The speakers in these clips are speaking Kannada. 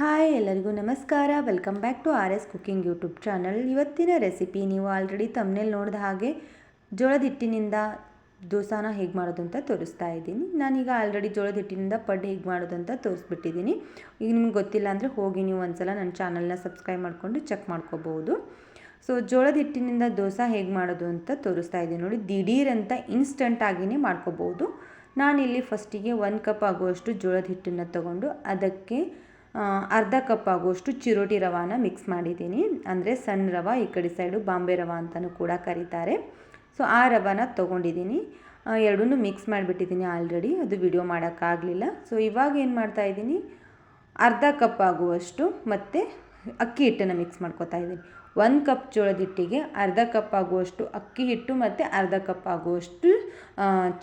ಹಾಯ್ ಎಲ್ಲರಿಗೂ ನಮಸ್ಕಾರ. Welcome back to R S cooking YouTube channel ಇವತ್ತಿನ ರೆಸಿಪಿ ನೀವು ಆಲ್ರೆಡಿ ತಮ್ಮನೇಲಿ ನೋಡಿದ ಹಾಗೆ ಜೋಳದ ಹಿಟ್ಟಿನಿಂದ ದೋಸಾನ ಹೇಗೆ ಮಾಡೋದು ಅಂತ ತೋರಿಸ್ತಾ ಇದ್ದೀನಿ. ನಾನೀಗ ಆಲ್ರೆಡಿ ಜೋಳದ ಹಿಟ್ಟಿನಿಂದ ಪಡ್ಡು ಹೇಗೆ ಮಾಡೋದು ಅಂತ ತೋರಿಸ್ಬಿಟ್ಟಿದ್ದೀನಿ. ಈಗ ನಿಮ್ಗೆ ಗೊತ್ತಿಲ್ಲ ಅಂದರೆ ಹೋಗಿ ನೀವು ಒಂದ್ಸಲ ನನ್ನ ಚಾನಲ್ನ ಸಬ್ಸ್ಕ್ರೈಬ್ ಮಾಡಿಕೊಂಡು ಚೆಕ್ ಮಾಡ್ಕೋಬೋದು. ಸೊ ಜೋಳದ ಹಿಟ್ಟಿನಿಂದ ದೋಸೆ ಹೇಗೆ ಮಾಡೋದು ಅಂತ ತೋರಿಸ್ತಾ ಇದ್ದೀನಿ. ನೋಡಿ ದಿಢೀರ್ ಅಂತ ಇನ್ಸ್ಟಂಟ್ ಆಗಿನೇ ಮಾಡ್ಕೋಬೋದು. ನಾನಿಲ್ಲಿ ಫಸ್ಟಿಗೆ ಒಂದು ಕಪ್ ಆಗುವಷ್ಟು ಜೋಳದ ಹಿಟ್ಟನ್ನು ತಗೊಂಡು ಅದಕ್ಕೆ ಅರ್ಧ ಕಪ್ ಆಗುವಷ್ಟು ಚಿರೋಟಿ ರವಾನ ಮಿಕ್ಸ್ ಮಾಡಿದ್ದೀನಿ. ಅಂದರೆ ಸಣ್ಣ ರವ, ಈ ಕಡೆ ಸೈಡು ಬಾಂಬೆ ರವ ಅಂತಲೂ ಕೂಡ ಕರೀತಾರೆ. ಸೊ ಆ ರವಾನ ತೊಗೊಂಡಿದ್ದೀನಿ. ಎರಡೂ ಮಿಕ್ಸ್ ಮಾಡಿಬಿಟ್ಟಿದ್ದೀನಿ ಆಲ್ರೆಡಿ ಅದು ವಿಡಿಯೋ ಮಾಡೋಕ್ಕಾಗಲಿಲ್ಲ. ಸೊ ಇವಾಗ ಏನು ಮಾಡ್ತಾ ಇದ್ದೀನಿ? ಅರ್ಧ ಕಪ್ ಆಗುವಷ್ಟು ಮತ್ತು ಅಕ್ಕಿ ಹಿಟ್ಟನ್ನು ಮಿಕ್ಸ್ ಮಾಡ್ಕೊತಾ ಇದ್ದೀನಿ. ಒಂದು ಕಪ್ ಜೋಳದ ಹಿಟ್ಟಿಗೆ ಅರ್ಧ ಕಪ್ ಆಗುವಷ್ಟು ಅಕ್ಕಿ ಹಿಟ್ಟು ಮತ್ತು ಅರ್ಧ ಕಪ್ ಆಗುವಷ್ಟು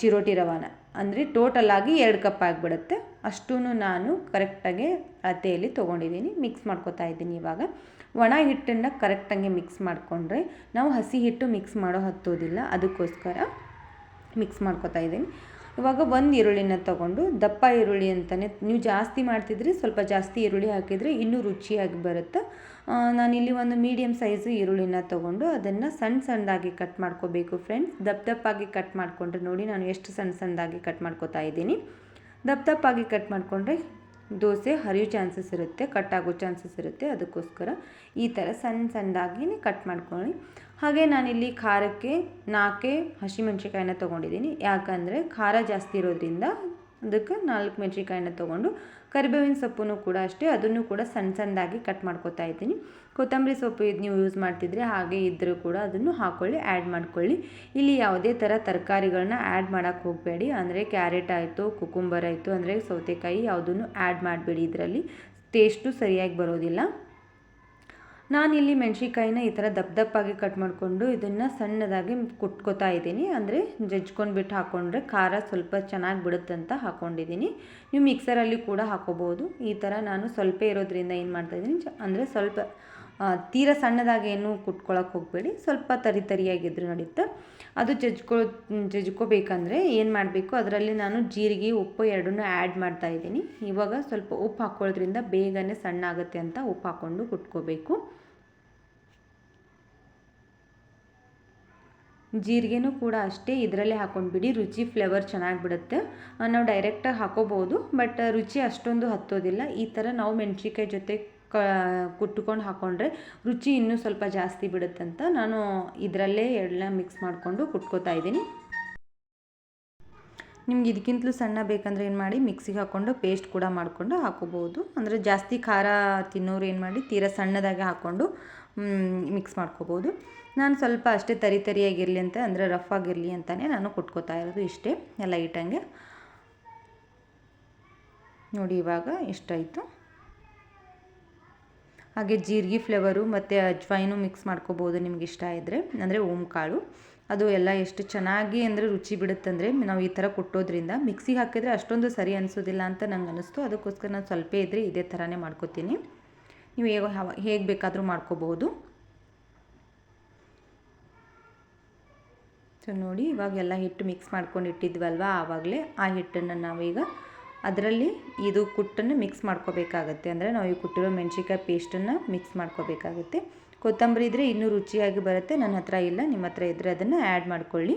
ಚಿರೋಟಿ ರವಾನ. ಅಂದರೆ ಟೋಟಲ್ ಆಗಿ ಎರಡು ಕಪ್ ಆಗಿಬಿಡುತ್ತೆ. ಅಷ್ಟೂ ನಾನು ಕರೆಕ್ಟಾಗಿ ಅಳತೆಯಲ್ಲಿ ತೊಗೊಂಡಿದ್ದೀನಿ, ಮಿಕ್ಸ್ ಮಾಡ್ಕೊತಾ ಇದ್ದೀನಿ ಇವಾಗ. ಒಣ ಹಿಟ್ಟನ್ನು ಕರೆಕ್ಟಾಗಿ ಮಿಕ್ಸ್ ಮಾಡಿಕೊಂಡ್ರೆ ನಾವು ಹಸಿ ಹಿಟ್ಟು ಮಿಕ್ಸ್ ಮಾಡೋ ಹತ್ತೋದಿಲ್ಲ, ಅದಕ್ಕೋಸ್ಕರ ಮಿಕ್ಸ್ ಮಾಡ್ಕೊತಾ ಇದ್ದೀನಿ. ಇವಾಗ ಒಂದು ಈರುಳ್ಳಿನ ತೊಗೊಂಡು, ದಪ್ಪ ಈರುಳ್ಳಿ ಅಂತಲೇ ನೀವು ಜಾಸ್ತಿ ಮಾಡ್ತಿದ್ರೆ ಸ್ವಲ್ಪ ಜಾಸ್ತಿ ಈರುಳ್ಳಿ ಹಾಕಿದರೆ ಇನ್ನೂ ರುಚಿಯಾಗಿ ಬರುತ್ತೆ. ನಾನು ನಾನಿಲ್ಲಿ ಒಂದು ಮೀಡಿಯಮ್ ಸೈಜು ಈರುಳ್ಳಿನ ತೊಗೊಂಡು ಅದನ್ನು ಸಣ್ಣ ಸಣ್ಣದಾಗಿ ಕಟ್ ಮಾಡ್ಕೋಬೇಕು ಫ್ರೆಂಡ್ಸ್. ದಪ್ಪ ದಪ್ಪಾಗಿ ಕಟ್ ಮಾಡಿಕೊಂಡ್ರೆ ನೋಡಿ ನಾನು ಎಷ್ಟು ಸಣ್ಣ ಸಣ್ಣದಾಗಿ ಕಟ್ ಮಾಡ್ಕೋತಾ ಇದ್ದೀನಿ. ದಪ್ಪ ದಪ್ಪಾಗಿ ಕಟ್ ಮಾಡಿಕೊಂಡ್ರೆ ದೋಸೆ ಹರಿಯೋ ಚಾನ್ಸಸ್ ಇರುತ್ತೆ ಕಟ್ ಆಗೋ ಚಾನ್ಸಸ್ ಇರುತ್ತೆ. ಅದಕ್ಕೋಸ್ಕರ ಈ ಥರ ಸಣ್ಣ ಸಣ್ಣದಾಗಿ ಕಟ್ ಮಾಡ್ಕೊಳ್ಳಿ. ಹಾಗೆ ನಾನಿಲ್ಲಿ ಖಾರಕ್ಕೆ ನಾಲ್ಕೇ ಹಸಿಮೆಣ್ಸಿಕಾಯಿನ ತೊಗೊಂಡಿದ್ದೀನಿ. ಯಾಕಂದರೆ ಖಾರ ಜಾಸ್ತಿ ಇರೋದ್ರಿಂದ ಅದಕ್ಕೆ ನಾಲ್ಕು ಮೆಣಸಿಕಾಯಿನ ತೊಗೊಂಡು ಕರಿಬೇವಿನ ಸೊಪ್ಪನ್ನು ಕೂಡ ಅಷ್ಟೇ, ಅದನ್ನು ಕೂಡ ಸಣ್ಣ ಸಣ್ಣದಾಗಿ ಕಟ್ ಮಾಡ್ಕೊತಾ ಇದ್ದೀನಿ. ಕೊತ್ತಂಬರಿ ಸೊಪ್ಪು ಇದು ನೀವು ಯೂಸ್ ಮಾಡ್ತಿದ್ರೆ ಹಾಗೆ ಇದ್ದರೂ ಕೂಡ ಅದನ್ನು ಹಾಕ್ಕೊಳ್ಳಿ ಆ್ಯಡ್ ಮಾಡ್ಕೊಳ್ಳಿ. ಇಲ್ಲಿ ಯಾವುದೇ ಥರ ತರಕಾರಿಗಳನ್ನ ಆ್ಯಡ್ ಮಾಡೋಕ್ಕೆ ಹೋಗಬೇಡಿ. ಅಂದರೆ ಕ್ಯಾರೆಟ್ ಆಯಿತು, ಕುಕುಂಬರ್ ಆಯಿತು, ಅಂದರೆ ಸೌತೆಕಾಯಿ ಯಾವುದನ್ನು ಆ್ಯಡ್ ಮಾಡಬೇಡಿ. ಇದರಲ್ಲಿ ಟೇಸ್ಟು ಸರಿಯಾಗಿ ಬರೋದಿಲ್ಲ. ನಾನಿಲ್ಲಿ ಮೆಣಸಿಕಾಯಿನ ಈ ಥರ ದಪ್ಪ ದಪ್ಪಾಗಿ ಕಟ್ ಮಾಡಿಕೊಂಡು ಇದನ್ನು ಸಣ್ಣದಾಗಿ ಕುಟ್ಕೋತಾ ಇದ್ದೀನಿ. ಅಂದರೆ ಜಜ್ಕೊಂಡ್ಬಿಟ್ಟು ಹಾಕ್ಕೊಂಡ್ರೆ ಖಾರ ಸ್ವಲ್ಪ ಚೆನ್ನಾಗಿ ಬಿಡುತ್ತೆ ಅಂತ ಹಾಕ್ಕೊಂಡಿದ್ದೀನಿ ನೀವು ಮಿಕ್ಸರಲ್ಲಿ ಕೂಡ ಹಾಕೋಬೋದು ಈ ಥರ ನಾನು ಸ್ವಲ್ಪ ಇರೋದ್ರಿಂದ ಏನು ಮಾಡ್ತಾಯಿದ್ದೀನಿ ಚ ಅಂದರೆ ಸ್ವಲ್ಪ ತೀರಾ ಸಣ್ಣದಾಗಿ ಏನು ಕುಟ್ಕೊಳಕ್ಕೆ ಹೋಗಬೇಡಿ. ಸ್ವಲ್ಪ ತರಿ ತರಿಯಾಗಿದ್ರು ನಡೆಯುತ್ತೆ ಅದು ಜಜ್ಕೊ, ಜಜ್ಕೋಬೇಕಂದ್ರೆ ಏನು ಮಾಡಬೇಕು, ಅದರಲ್ಲಿ ನಾನು ಜೀರಿಗೆ, ಉಪ್ಪು ಎರಡನ್ನೂ ಆ್ಯಡ್ ಮಾಡ್ತಾ ಇದ್ದೀನಿ. ಇವಾಗ ಸ್ವಲ್ಪ ಉಪ್ಪು ಹಾಕ್ಕೊಳ್ಳೋದ್ರಿಂದ ಬೇಗನೆ ಸಣ್ಣ ಆಗುತ್ತೆ ಅಂತ ಉಪ್ಪು ಹಾಕ್ಕೊಂಡು ಕುಟ್ಕೋಬೇಕು. ಜೀರಿಗೆನೂ ಕೂಡ ಅಷ್ಟೇ ಇದರಲ್ಲೇ ಹಾಕೊಂಡ್ಬಿಡಿ, ರುಚಿ ಫ್ಲೇವರ್ ಚೆನ್ನಾಗಿ ಬಿಡುತ್ತೆ ನಾವು ಡೈರೆಕ್ಟಾಗಿ ಹಾಕೋಬೋದು ಬಟ್ ರುಚಿ ಅಷ್ಟೊಂದು ಹತ್ತೋದಿಲ್ಲ. ಈ ಥರ ನಾವು ಮೆಣಸಿನ್ಕಾಯಿ ಜೊತೆ ಕ, ಕುಟ್ಕೊಂಡು ಹಾಕ್ಕೊಂಡ್ರೆ ರುಚಿ ಇನ್ನೂ ಸ್ವಲ್ಪ ಜಾಸ್ತಿ ಬಿಡುತ್ತಂತ ನಾನು ಇದರಲ್ಲೇ ಎಲ್ಲ ಮಿಕ್ಸ್ ಮಾಡಿಕೊಂಡು ಕುಟ್ಕೋತಾ ಇದ್ದೀನಿ. ನಿಮ್ಗೆ ಇದಕ್ಕಿಂತಲೂ ಸಣ್ಣ ಬೇಕಂದ್ರೆ ಏನು ಮಾಡಿ ಮಿಕ್ಸಿಗೆ ಹಾಕ್ಕೊಂಡು ಪೇಸ್ಟ್ ಕೂಡ ಮಾಡಿಕೊಂಡು ಹಾಕೋಬೋದು. ಅಂದರೆ ಜಾಸ್ತಿ ಖಾರ ತಿನ್ನೋರು ಏನು ಮಾಡಿ, ತೀರಾ ಸಣ್ಣದಾಗಿ ಹಾಕ್ಕೊಂಡು ಮಿಕ್ಸ್ ಮಾಡ್ಕೋಬೋದು. ನಾನು ಸ್ವಲ್ಪ ಅಷ್ಟೇ ತರಿ ತರಿಯಾಗಿರಲಿ ಅಂತ, ಅಂದರೆ ರಫ್ ಆಗಿರಲಿ ಅಂತಲೇ ನಾನು ಕೊಟ್ಕೋತಾ ಇರೋದು ಇಷ್ಟೇ ಇಟ್ಟಂಗೆ. ನೋಡಿ ಇವಾಗ ಇಷ್ಟಾಯಿತು ಹಾಗೆ ಜೀರಿಗೆ ಫ್ಲೇವರು ಮತ್ತು ಅಜ್ವೈನು ಮಿಕ್ಸ್ ಮಾಡ್ಕೋಬೋದು ನಿಮ್ಗೆ ಇಷ್ಟ ಇದ್ದರೆ ಅಂದರೆ ಕಾಳು ಅದು ಎಲ್ಲ ಎಷ್ಟು ಚೆನ್ನಾಗಿ ಅಂದರೆ ರುಚಿ ಬಿಡುತ್ತಂದರೆ ನಾವು ಈ ಥರ ಕುಟ್ಟೋದ್ರಿಂದ ಮಿಕ್ಸಿಗೆ ಹಾಕಿದರೆ ಅಷ್ಟೊಂದು ಸರಿ ಅನಿಸೋದಿಲ್ಲ ಅಂತ ನಂಗೆ ಅನ್ನಿಸ್ತು ಅದಕ್ಕೋಸ್ಕರ ನಾನು ಸ್ವಲ್ಪ ಇದ್ದರೆ ಇದೇ ಥರನೇ ಮಾಡ್ಕೋತೀನಿ. ನೀವು ಹೇಗೆ ಹೇಗೆ ಬೇಕಾದರೂ ಮಾಡ್ಕೋಬಹುದು. ಸೊ ನೋಡಿ ಇವಾಗ ಎಲ್ಲ ಹಿಟ್ಟು ಮಿಕ್ಸ್ ಮಾಡ್ಕೊಂಡು ಇಟ್ಟಿದ್ವಲ್ವ? ಆವಾಗಲೇ ಆ ಹಿಟ್ಟನ್ನು ನಾವೀಗ ಅದರಲ್ಲಿ ಇದು ಕುಟ್ಟನ್ನು ಮಿಕ್ಸ್ ಮಾಡ್ಕೋಬೇಕಾಗತ್ತೆ. ಅಂದರೆ ನಾವು ಈ ಕುಟ್ಟಿರೋ ಮೆಣಸಿನ್ಕಾಯಿ ಪೇಸ್ಟನ್ನು ಮಿಕ್ಸ್ ಮಾಡ್ಕೋಬೇಕಾಗುತ್ತೆ. ಕೊತ್ತಂಬರಿ ಇದ್ದರೆ ಇನ್ನೂ ರುಚಿಯಾಗಿ ಬರುತ್ತೆ. ನನ್ನ ಹತ್ರ ಇಲ್ಲ, ನಿಮ್ಮ ಹತ್ರ ಇದ್ದರೆ ಅದನ್ನು ಆ್ಯಡ್ ಮಾಡ್ಕೊಳ್ಳಿ.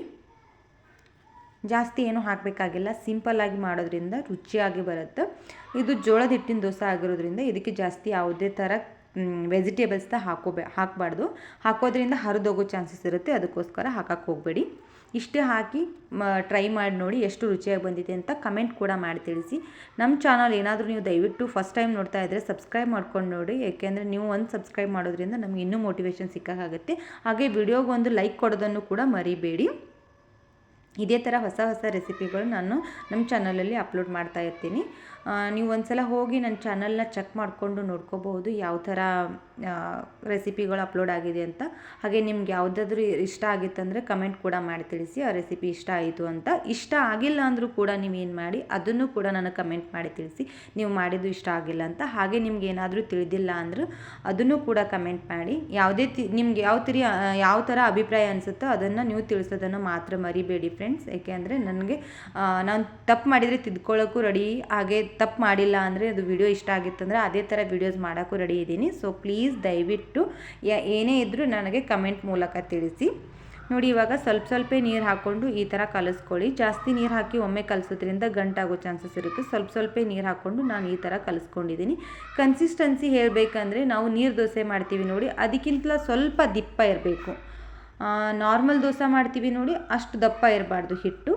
ಜಾಸ್ತಿ ಏನೂ ಹಾಕಬೇಕಾಗಿಲ್ಲ. ಸಿಂಪಲ್ಲಾಗಿ ಮಾಡೋದ್ರಿಂದ ರುಚಿಯಾಗಿ ಬರುತ್ತೆ. ಇದು ಜೋಳದ ಹಿಟ್ಟಿನ ದೋಸೆ ಆಗಿರೋದ್ರಿಂದ ಇದಕ್ಕೆ ಜಾಸ್ತಿ ಯಾವುದೇ ಥರ ವೆಜಿಟೇಬಲ್ಸ್ನ ಹಾಕೋಬೇ, ಹಾಕಬಾರ್ದು. ಹಾಕೋದ್ರಿಂದ ಹರಿದೋಗೋ ಚಾನ್ಸಸ್ ಇರುತ್ತೆ. ಅದಕ್ಕೋಸ್ಕರ ಹಾಕಕ್ಕೆ ಹೋಗಬೇಡಿ. ಇಷ್ಟೇ ಹಾಕಿ ಟ್ರೈ ಮಾಡಿ ನೋಡಿ ಎಷ್ಟು ರುಚಿಯಾಗಿ ಬಂದಿದೆ ಅಂತ ಕಮೆಂಟ್ ಕೂಡ ಮಾಡಿ ತಿಳಿಸಿ. ನಮ್ಮ ಚಾನಲ್ ಏನಾದರೂ ನೀವು ದಯವಿಟ್ಟು ಫಸ್ಟ್ ಟೈಮ್ ನೋಡ್ತಾ ಇದ್ದರೆ ಸಬ್ಸ್ಕ್ರೈಬ್ ಮಾಡ್ಕೊಂಡು ನೋಡಿ. ಏಕೆಂದರೆ ನೀವು ಒಂದು ಸಬ್ಸ್ಕ್ರೈಬ್ ಮಾಡೋದ್ರಿಂದ ನಮ್ಗೆ ಇನ್ನೂ ಮೋಟಿವೇಶನ್ ಸಿಕ್ಕಾಗುತ್ತೆ. ಹಾಗೆ ವಿಡಿಯೋಗೆ ಒಂದು ಲೈಕ್ ಕೊಡೋದನ್ನು ಕೂಡ ಮರಿಬೇಡಿ. ಇದೇ ಥರ ಹೊಸ ಹೊಸ ರೆಸಿಪಿಗಳು ನಾನು ನಮ್ಮ ಚಾನಲಲ್ಲಿ ಅಪ್ಲೋಡ್ ಮಾಡ್ತಾ ಇರ್ತೀನಿ. ನೀವು ನೀವು ಒಂದ್ಸಲ ಹೋಗಿ ನನ್ನ ಚಾನಲ್ನ ಚೆಕ್ ಮಾಡಿಕೊಂಡು ನೋಡ್ಕೋಬಹುದು ಯಾವ ಥರ ರೆಸಿಪಿಗಳು ಅಪ್ಲೋಡ್ ಆಗಿದೆ ಅಂತ. ಹಾಗೆ ನಿಮ್ಗೆ ಯಾವುದಾದ್ರೂ ಇಷ್ಟ ಆಗಿತ್ತಂದರೆ ಕಮೆಂಟ್ ಕೂಡ ಮಾಡಿ ತಿಳಿಸಿ, ಆ ರೆಸಿಪಿ ಇಷ್ಟ ಆಯಿತು ಅಂತ. ಇಷ್ಟ ಆಗಿಲ್ಲ ಅಂದರೂ ಕೂಡ ನೀವು ಏನು ಮಾಡಿ, ಅದನ್ನು ಕೂಡ ನನಗೆ ಕಮೆಂಟ್ ಮಾಡಿ ತಿಳಿಸಿ. ನೀವು ಮಾಡಿದ್ದು ಇಷ್ಟ ಆಗಿಲ್ಲ ಅಂತ. ಹಾಗೆ ನಿಮ್ಗೆ ಏನಾದರೂ ತಿಳಿದಿಲ್ಲ ಅಂದರೂ ಅದನ್ನು ಕೂಡ ಕಮೆಂಟ್ ಮಾಡಿ. ಯಾವುದೇ ತಿ, ನಿಮ್ಗೆ ಯಾವ ತಿರಿ ಯಾವ ಥರ ಅಭಿಪ್ರಾಯ ಅನಿಸುತ್ತೋ ಅದನ್ನು ನೀವು ತಿಳಿಸೋದನ್ನು ಮಾತ್ರ ಮರಿಬೇಡಿ ಫ್ರೆಂಡ್ಸ್ ಏಕೆಂದರೆ ನನಗೆ ನಾನು ತಪ್ಪು ಮಾಡಿದರೆ ತಿದ್ಕೊಳ್ಳೋಕ್ಕೂ ರೆಡಿ. ಹಾಗೆ ತಪ್ಪು ಮಾಡಿಲ್ಲ ಅಂದರೆ ಅದು ವಿಡಿಯೋ ಇಷ್ಟ ಆಗಿತ್ತಂದರೆ ಅದೇ ಥರ ವಿಡಿಯೋಸ್ ಮಾಡೋಕ್ಕೂ ರೆಡಿ ಇದ್ದೀನಿ. ಸೊ ಪ್ಲೀಸ್ ದಯವಿಟ್ಟು ಏನೇ ಇದ್ದರೂ ನನಗೆ ಕಮೆಂಟ್ ಮೂಲಕ ತಿಳಿಸಿ. ನೋಡಿ, ಇವಾಗ ಸ್ವಲ್ಪ ಸ್ವಲ್ಪ ನೀರು ಹಾಕ್ಕೊಂಡು ಈ ಥರ ಕಲಿಸ್ಕೊಳ್ಳಿ. ಜಾಸ್ತಿ ನೀರು ಹಾಕಿ ಒಮ್ಮೆ ಕಲಿಸೋದ್ರಿಂದ ಗಂಟಾಗೋ ಚಾನ್ಸಸ್ ಇರುತ್ತೆ. ಸ್ವಲ್ಪ ಸ್ವಲ್ಪ ನೀರು ಹಾಕ್ಕೊಂಡು ನಾನು ಈ ಥರ ಕಲಿಸ್ಕೊಂಡಿದ್ದೀನಿ. ಕನ್ಸಿಸ್ಟೆನ್ಸಿ ಹೇಳಬೇಕಂದ್ರೆ ನಾವು ನೀರು ದೋಸೆ ಮಾಡ್ತೀವಿ ನೋಡಿ ಅದಕ್ಕಿಂತ ಸ್ವಲ್ಪ ದಿಪ್ಪ ಇರಬೇಕು. ನಾರ್ಮಲ್ ದೋಸೆ ಮಾಡ್ತೀವಿ ನೋಡಿ, ಅಷ್ಟು ದಪ್ಪ ಇರಬಾರ್ದು ಹಿಟ್ಟು.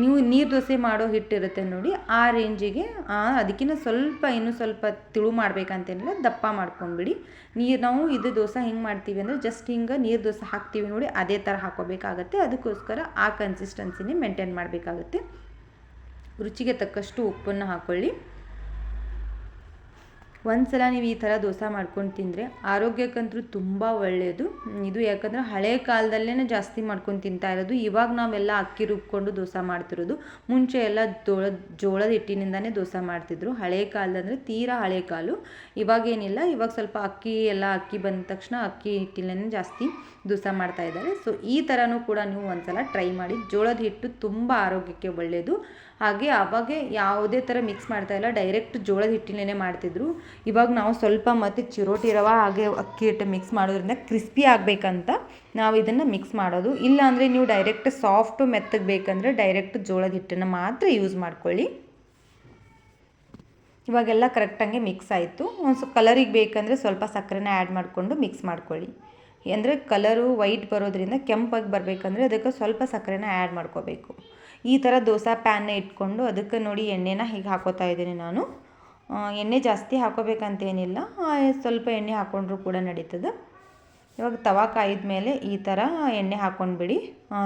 ನೀವು ನೀರು ದೋಸೆ ಮಾಡೋ ಹಿಟ್ಟಿರುತ್ತೆ ನೋಡಿ, ಆ ರೇಂಜಿಗೆ ಅದಕ್ಕಿಂತ ಸ್ವಲ್ಪ, ಇನ್ನೂ ಸ್ವಲ್ಪ ತಿಳು ಮಾಡ್ಬೇಕಂತೇನಿಲ್ಲ, ದಪ್ಪ ಮಾಡ್ಕೊಂಬಿಡಿ. ನೀರು ನಾವು ಇದು ದೋಸೆ ಹೆಂಗೆ ಮಾಡ್ತೀವಿ ಅಂದರೆ ಜಸ್ಟ್ ಹಿಂಗೆ ನೀರು ದೋಸೆ ಹಾಕ್ತೀವಿ ನೋಡಿ, ಅದೇ ಥರ ಹಾಕೋಬೇಕಾಗತ್ತೆ. ಅದಕ್ಕೋಸ್ಕರ ಆ ಕನ್ಸಿಸ್ಟೆನ್ಸಿನೇ ಮೇಂಟೈನ್ ಮಾಡಬೇಕಾಗತ್ತೆ. ರುಚಿಗೆ ತಕ್ಕಷ್ಟು ಉಪ್ಪನ್ನು ಹಾಕ್ಕೊಳ್ಳಿ ಒಂದು ಸಲ ನೀವು ಈ ಥರ ದೋಸೆ ಮಾಡ್ಕೊಂಡು ತಿಂದರೆ ಆರೋಗ್ಯಕ್ಕಂತೂ ತುಂಬ ಒಳ್ಳೆಯದು. ಇದು ಯಾಕಂದರೆ ಹಳೆ ಕಾಲದಲ್ಲೇ ಜಾಸ್ತಿ ಮಾಡ್ಕೊಂಡು ತಿಂತಾ ಇರೋದು. ಇವಾಗ ನಾವೆಲ್ಲ ಅಕ್ಕಿ ರುಬ್ಕೊಂಡು ದೋಸೆ ಮಾಡ್ತಿರೋದು. ಮುಂಚೆ ಎಲ್ಲ ಜೋಳದ ಜೋಳದ ಹಿಟ್ಟಿನಿಂದನೇ ದೋಸೆ ಮಾಡ್ತಿದ್ರು. ಹಳೆ ಕಾಲದಂದರೆ ತೀರಾ ಹಳೆ ಕಾಲು. ಇವಾಗೇನಿಲ್ಲ ಇವಾಗ ಸ್ವಲ್ಪ ಅಕ್ಕಿ, ಎಲ್ಲ ಅಕ್ಕಿ ಬಂದ ತಕ್ಷಣ ಅಕ್ಕಿ ಹಿಟ್ಟಿನೇ ಜಾಸ್ತಿ. ದೋಸೆ ಮಾಡ್ತಾ ಇದ್ದಾರೆ. ಸೊ ಈ ಥರನೂ ಕೂಡ ನೀವು ಒಂದ್ಸಲ ಟ್ರೈ ಮಾಡಿ, ಜೋಳದ ಹಿಟ್ಟು ತುಂಬ ಆರೋಗ್ಯಕ್ಕೆ ಒಳ್ಳೆಯದು ಹಾಗೆ ಅವಾಗೆ ಯಾವುದೇ ಥರ ಮಿಕ್ಸ್ ಮಾಡ್ತಾ ಇಲ್ಲ ಡೈರೆಕ್ಟ್ ಜೋಳದ ಹಿಟ್ಟಿನೇ ಮಾಡ್ತಿದ್ರು. ಇವಾಗ ನಾವು ಸ್ವಲ್ಪ ಮತ್ತು ಚಿರೋಟಿ ರವೆ ಹಾಗೆ ಅಕ್ಕಿ ಹಿಟ್ಟು ಮಿಕ್ಸ್ ಮಾಡೋದ್ರಿಂದ ಕ್ರಿಸ್ಪಿ ಆಗಬೇಕಂತ ನಾವು ಇದನ್ನು ಮಿಕ್ಸ್ ಮಾಡೋದು. ಇಲ್ಲ ಅಂದರೆ ನೀವು ಡೈರೆಕ್ಟ್ ಸಾಫ್ಟು ಮೆತ್ತಗೆ ಬೇಕಂದರೆ ಡೈರೆಕ್ಟ್ ಜೋಳದ ಹಿಟ್ಟನ್ನು ಮಾತ್ರ ಯೂಸ್ ಮಾಡ್ಕೊಳ್ಳಿ. ಇವಾಗೆಲ್ಲ ಕರೆಕ್ಟಾಗಿ ಮಿಕ್ಸ್ ಆಯಿತು. ಒಂದು ಕಲರಿಗೆ ಬೇಕಂದರೆ ಸ್ವಲ್ಪ ಸಕ್ಕರೆನ ಆ್ಯಡ್ ಮಾಡಿಕೊಂಡು ಮಿಕ್ಸ್ ಮಾಡ್ಕೊಳ್ಳಿ. ಅಂದರೆ ಕಲರು ವೈಟ್ ಬರೋದ್ರಿಂದ ಕೆಂಪಾಗಿ ಬರಬೇಕಂದ್ರೆ ಅದಕ್ಕೆ ಸ್ವಲ್ಪ ಸಕ್ಕರೆನ ಆ್ಯಡ್ ಮಾಡ್ಕೋಬೇಕು. ಈ ಥರ ದೋಸೆ ಪ್ಯಾನ್ನ ಇಟ್ಕೊಂಡು ಅದಕ್ಕೆ ನೋಡಿ ಎಣ್ಣೆನ ಹೀಗೆ ಹಾಕೋತಾ ಇದ್ದೀನಿ ನಾನು. ಎಣ್ಣೆ ಜಾಸ್ತಿ ಹಾಕೋಬೇಕಂತೇನಿಲ್ಲ. ಸ್ವಲ್ಪ ಎಣ್ಣೆ ಹಾಕೊಂಡ್ರೂ ಕೂಡ ನಡೀತದೆ. ಇವಾಗ ತವಾ ಕಾಯಿದ ಮೇಲೆ ಈ ಥರ ಎಣ್ಣೆ ಹಾಕ್ಕೊಂಡ್ಬಿಡಿ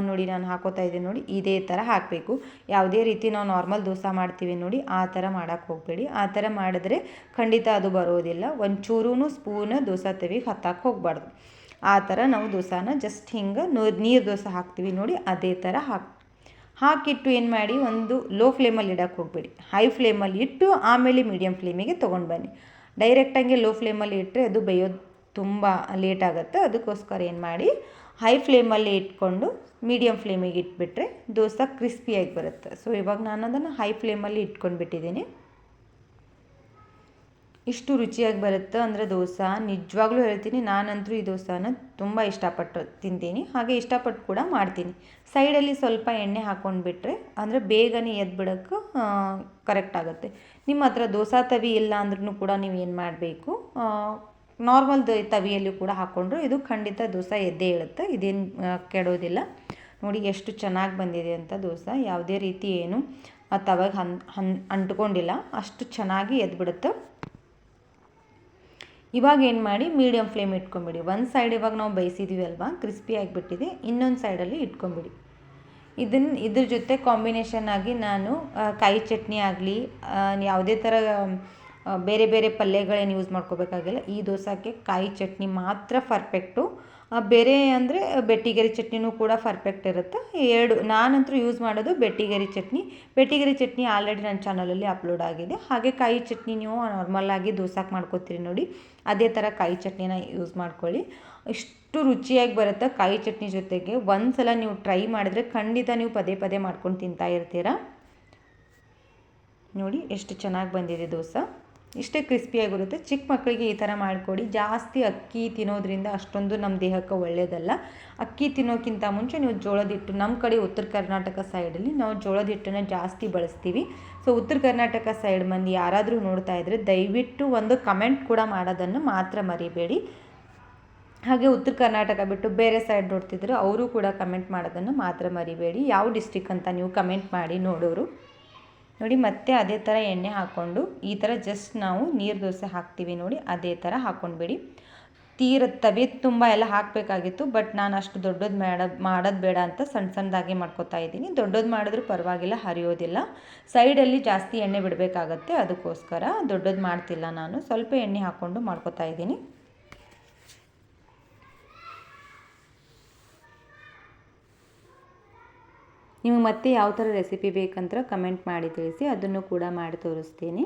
ನೋಡಿ ನಾನು ಹಾಕೋತಾ ಇದ್ದೀನಿ ನೋಡಿ, ಇದೇ ಥರ ಹಾಕಬೇಕು. ಯಾವುದೇ ರೀತಿ ನಾವು ನಾರ್ಮಲ್ ದೋಸೆ ಮಾಡ್ತೀವಿ ನೋಡಿ, ಆ ಥರ ಮಾಡೋಕ್ಕೆ ಹೋಗಬೇಡಿ. ಆ ಥರ ಮಾಡಿದ್ರೆ ಖಂಡಿತ ಅದು ಬರೋದಿಲ್ಲ. ಒಂಚೂರೂ ಸ್ಪೂನ್ ದೋಸೆ ತೆವಿಗೆ ಹತ್ತಕ್ಕೆ ಹೋಗಬಾರ್ದು. ಆ ಥರ ನಾವು ದೋಸಾನ ಜಸ್ಟ್ ಹಿಂಗೆ ನೀರು ದೋಸೆ ಹಾಕ್ತೀವಿ ನೋಡಿ ಅದೇ ಥರ ಹಾಕಿ, ಹಾಕಿಟ್ಟು ಏನು ಮಾಡಿ ಒಂದು ಲೋ ಫ್ಲೇಮಲ್ಲಿ ಇಡೋಕ್ಕೆ ಹೋಗಬೇಡಿ. ಹೈ ಫ್ಲೇಮಲ್ಲಿ ಇಟ್ಟು ಆಮೇಲೆ ಮೀಡಿಯಮ್ ಫ್ಲೇಮಿಗೆ ತೊಗೊಂಡು ಬನ್ನಿ. ಡೈರೆಕ್ಟಾಗಿ ಲೋ ಫ್ಲೇಮಲ್ಲಿ ಇಟ್ಟರೆ ಅದು ಬೇಯೋದು ತುಂಬ ಲೇಟ್ ಆಗುತ್ತೆ. ಅದಕ್ಕೋಸ್ಕರ ಏನು ಮಾಡಿ ಹೈ ಫ್ಲೇಮಲ್ಲಿ ಇಟ್ಕೊಂಡು ಮೀಡಿಯಮ್ ಫ್ಲೇಮಿಗೆ ಇಟ್ಬಿಟ್ರೆ ದೋಸೆ ಕ್ರಿಸ್ಪಿಯಾಗಿ ಬರುತ್ತೆ. ಸೊ ಇವಾಗ ನಾನು ಅದನ್ನು ಹೈ ಫ್ಲೇಮಲ್ಲಿ ಇಟ್ಕೊಂಡು ಬಿಟ್ಟಿದ್ದೀನಿ ಇಷ್ಟು ರುಚಿಯಾಗಿ ಬರುತ್ತೆ ಅಂದರೆ ದೋಸೆ. ನಿಜವಾಗ್ಲೂ ಹೇಳ್ತೀನಿ, ನಾನಂತೂ ಈ ದೋಸಾನ ತುಂಬ ಇಷ್ಟಪಟ್ಟು ತಿಂತೀನಿ. ಹಾಗೆ ಇಷ್ಟಪಟ್ಟು ಕೂಡ ಮಾಡ್ತೀನಿ. ಸೈಡಲ್ಲಿ ಸ್ವಲ್ಪ ಎಣ್ಣೆ ಹಾಕ್ಕೊಂಡ್ಬಿಟ್ರೆ ಅಂದರೆ ಬೇಗನೆ ಎದ್ದು ಬಿಡೋಕ್ಕೆ ಕರೆಕ್ಟ್ ಆಗುತ್ತೆ. ನಿಮ್ಮ ಹತ್ರ ದೋಸೆ ತವಿ ಇಲ್ಲ ಅಂದ್ರೂ ಕೂಡ ನೀವು ಏನು ಮಾಡಬೇಕು? ನಾರ್ಮಲ್ ತವಿಯಲ್ಲಿ ಕೂಡ ಹಾಕ್ಕೊಂಡ್ರು ಇದು ಖಂಡಿತ ದೋಸೆ ಎದ್ದೇ ಇರುತ್ತೆ. ಇದೇನು ಕೆಡೋದಿಲ್ಲ. ನೋಡಿ ಎಷ್ಟು ಚೆನ್ನಾಗಿ ಬಂದಿದೆ ಅಂತ ದೋಸೆ. ಯಾವುದೇ ರೀತಿ ಏನು ಆ ತವಾಗ ಹನ್ ಹನ್, ಅಂಟ್ಕೊಂಡಿಲ್ಲ. ಅಷ್ಟು ಚೆನ್ನಾಗಿ ಎದ್ಬಿಡುತ್ತೆ. ಇವಾಗ ಏನು ಮಾಡಿ ಮೀಡಿಯಮ್ ಫ್ಲೇಮ್ ಇಟ್ಕೊಂಬಿಡಿ ಒಂದು ಸೈಡ್ ಇವಾಗ ನಾವು ಬೈಸಿದ್ದೀವಿ ಅಲ್ವಾ ಕ್ರಿಸ್ಪಿ ಆಗಿಬಿಟ್ಟಿದೆ. ಇನ್ನೊಂದು ಸೈಡಲ್ಲಿ ಇಟ್ಕೊಂಬಿಡಿ ಇದನ್ನು ಇದ್ರ ಜೊತೆ ಕಾಂಬಿನೇಷನ್ ಆಗಿ ನಾನು ಕಾಯಿ ಚಟ್ನಿ ಆಗಲಿ ಯಾವುದೇ ಥರ ಬೇರೆ ಬೇರೆ ಪಲ್ಯಗಳೇನು ಯೂಸ್ ಮಾಡ್ಕೋಬೇಕಾಗಿಲ್ಲ. ಈ ದೋಸೆಗೆ ಕಾಯಿ ಚಟ್ನಿ ಮಾತ್ರ ಪರ್ಫೆಕ್ಟು ಬೇರೆ ಅಂದರೆ ಬೆಟ್ಟಿಗೆರಿ ಚಟ್ನಿನೂ ಕೂಡ ಫರ್ಫೆಕ್ಟ್ ಇರುತ್ತೆ. ಎರಡು ನಾನಂತೂ ಯೂಸ್ ಮಾಡೋದು ಬೆಟ್ಟಿಗೆರಿ ಚಟ್ನಿ. ಬೆಟ್ಟಿಗೆರಿ ಚಟ್ನಿ ಆಲ್ರೆಡಿ ನನ್ನ ಚಾನಲಲ್ಲಿ ಅಪ್ಲೋಡ್ ಆಗಿದೆ. ಹಾಗೆ ಕಾಯಿ ಚಟ್ನಿ ನೀವು ನಾರ್ಮಲಾಗಿ ದೋಸಾಕ್ ಮಾಡ್ಕೋತೀರಿ ನೋಡಿ. ಅದೇ ಥರ ಕಾಯಿ ಚಟ್ನಿನ ಯೂಸ್ ಮಾಡ್ಕೊಳ್ಳಿ. ಇಷ್ಟು ರುಚಿಯಾಗಿ ಬರುತ್ತೆ ಕಾಯಿ ಚಟ್ನಿ ಜೊತೆಗೆ. ಒಂದು ಸಲ ನೀವು ಟ್ರೈ ಮಾಡಿದ್ರೆ ಖಂಡಿತ ನೀವು ಪದೇ ಪದೇ ಮಾಡ್ಕೊಂಡು ತಿಂತಾ ಇರ್ತೀರ? ನೋಡಿ, ಎಷ್ಟು ಚೆನ್ನಾಗಿ ಬಂದಿದೆ ದೋಸೆ. ಇಷ್ಟೇ ಕ್ರಿಸ್ಪಿಯಾಗಿರುತ್ತೆ ಚಿಕ್ಕ ಮಕ್ಕಳಿಗೆ ಈ ಥರ ಮಾಡಿಕೊಡಿ. ಜಾಸ್ತಿ ಅಕ್ಕಿ ತಿನ್ನೋದ್ರಿಂದ ಅಷ್ಟೊಂದು ನಮ್ಮ ದೇಹಕ್ಕೆ ಒಳ್ಳೆಯದಲ್ಲ ಅಕ್ಕಿ ತಿನ್ನೋಕ್ಕಿಂತ ಮುಂಚೆ ನೀವು ಜೋಳದ ಹಿಟ್ಟು ನಮ್ಮ ಕಡೆ ಉತ್ತರ ಕರ್ನಾಟಕ ಸೈಡಲ್ಲಿ ನಾವು ಜೋಳದ ಹಿಟ್ಟನ್ನು ಜಾಸ್ತಿ ಬಳಸ್ತೀವಿ. ಸೊ ಉತ್ತರ ಕರ್ನಾಟಕ ಸೈಡ್ ಮಂದಿ ಯಾರಾದರೂ ನೋಡ್ತಾ ಇದ್ದರೆ ದಯವಿಟ್ಟು ಒಂದು ಕಮೆಂಟ್ ಕೂಡ ಮಾಡೋದನ್ನು ಮಾತ್ರ ಮರಿಬೇಡಿ. ಹಾಗೆ ಉತ್ತರ ಕರ್ನಾಟಕ ಬಿಟ್ಟು ಬೇರೆ ಸೈಡ್ ನೋಡ್ತಿದ್ರು ಅವರು ಕೂಡ ಕಮೆಂಟ್ ಮಾಡೋದನ್ನು ಮಾತ್ರ ಮರಿಬೇಡಿ. ಯಾವ ಡಿಸ್ಟಿಕ್ ಅಂತ ನೀವು ಕಮೆಂಟ್ ಮಾಡಿ ನೋಡೋರು. ನೋಡಿ, ಮತ್ತೆ ಅದೇ ಥರ ಎಣ್ಣೆ ಹಾಕ್ಕೊಂಡು ಈ ಥರ ಜಸ್ಟ್ ನಾವು ನೀರು ದೋಸೆ ಹಾಕ್ತೀವಿ ನೋಡಿ, ಅದೇ ಥರ ಹಾಕ್ಕೊಂಡ್ಬಿಡಿ ತೀರ ತವೆ ತುಂಬ ಎಲ್ಲ ಹಾಕಬೇಕಾಗಿತ್ತು ಬಟ್ ನಾನು ಅಷ್ಟು ದೊಡ್ಡದು ಮಾಡ, ಮಾಡೋದು ಬೇಡ ಅಂತ ಸಣ್ಣ ಸಣ್ಣದಾಗಿ ಮಾಡ್ಕೋತಾ ಇದ್ದೀನಿ. ದೊಡ್ಡದು ಮಾಡಿದ್ರೂ ಪರವಾಗಿಲ್ಲ, ಹರಿಯೋದಿಲ್ಲ. ಸೈಡಲ್ಲಿ ಜಾಸ್ತಿ ಎಣ್ಣೆ ಬಿಡಬೇಕಾಗತ್ತೆ, ಅದಕ್ಕೋಸ್ಕರ ದೊಡ್ಡದು ಮಾಡ್ತಿಲ್ಲ ನಾನು. ಸ್ವಲ್ಪ ಎಣ್ಣೆ ಹಾಕ್ಕೊಂಡು ಮಾಡ್ಕೋತಾ ಇದ್ದೀನಿ. ನಿಮಗೆ ಮತ್ತೆ ಯಾವ ಥರ ರೆಸಿಪಿ ಬೇಕಂತ ಕಮೆಂಟ್ ಮಾಡಿ ತಿಳಿಸಿ, ಅದನ್ನು ಕೂಡ ಮಾಡಿ ತೋರಿಸ್ತೀನಿ.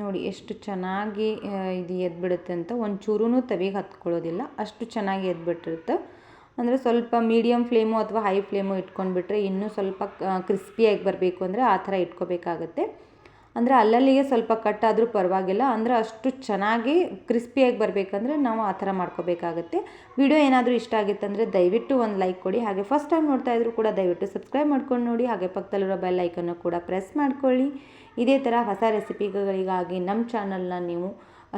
ನೋಡಿ, ಎಷ್ಟು ಚೆನ್ನಾಗಿ ಇದು ಎದ್ಬಿಡುತ್ತೆ ಅಂತ. ಒಂಚೂರೂ ತವಿಗೆ ಹತ್ಕೊಳ್ಳೋದಿಲ್ಲ, ಅಷ್ಟು ಚೆನ್ನಾಗಿ ಎದ್ಬಿಟ್ಟಿರುತ್ತೆ. ಅಂದರೆ ಸ್ವಲ್ಪ ಮೀಡಿಯಮ್ ಫ್ಲೇಮು ಅಥವಾ ಹೈ ಫ್ಲೇಮು ಇಟ್ಕೊಂಡ್ಬಿಟ್ರೆ ಇನ್ನೂ ಸ್ವಲ್ಪ ಕ್ರಿಸ್ಪಿಯಾಗಿ ಬರಬೇಕು ಅಂದರೆ ಆ ಥರ ಇಟ್ಕೋಬೇಕಾಗತ್ತೆ. ಅಂದರೆ ಅಲ್ಲಲ್ಲಿಗೆ ಸ್ವಲ್ಪ ಕಟ್ ಆದರೂ ಪರವಾಗಿಲ್ಲ ಅಂದರೆ ಅಷ್ಟು ಚೆನ್ನಾಗಿ ಕ್ರಿಸ್ಪಿಯಾಗಿ ಬರಬೇಕಂದ್ರೆ ನಾವು ಆ ಥರ ಮಾಡ್ಕೋಬೇಕಾಗತ್ತೆ. ವಿಡಿಯೋ ಏನಾದರೂ ಇಷ್ಟ ಆಗಿತ್ತಂದರೆ ದಯವಿಟ್ಟು ಒಂದು ಲೈಕ್ ಕೊಡಿ. ಹಾಗೆ ಫಸ್ಟ್ ಟೈಮ್ ನೋಡ್ತಾ ಇದ್ರು ಕೂಡ ದಯವಿಟ್ಟು ಸಬ್ಸ್ಕ್ರೈಬ್ ಮಾಡ್ಕೊಂಡು ನೋಡಿ ಹಾಗೆ ಪಕ್ಕದಲ್ಲಿರೋ ಬೆಲ್ ಐಕನ್ನು ಕೂಡ ಪ್ರೆಸ್ ಮಾಡ್ಕೊಳ್ಳಿ. ಇದೇ ಥರ ಹೊಸ ರೆಸಿಪಿಗಳಿಗಾಗಿ ನಮ್ಮ ಚಾನಲ್ನ ನೀವು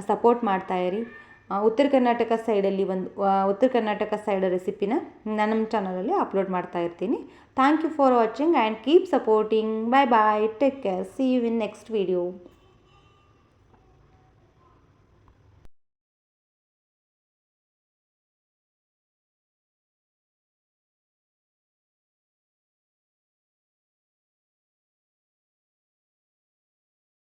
ಸಪೋರ್ಟ್ ಮಾಡ್ತಾ ಇರಿ. ಆ, ಉತ್ತರ ಕರ್ನಾಟಕ ಸೈಡಲ್ಲಿ ಒಂದು ಉತ್ತರ ಕರ್ನಾಟಕ ಸೈಡ್ ರೆಸಿಪಿನ ನಾನು ನಮ್ಮ ಚಾನಲಲ್ಲಿ ಅಪ್ಲೋಡ್ ಮಾಡ್ತಾ ಇರ್ತೀನಿ. Thank you for watching and keep supporting bye bye take care see you in next video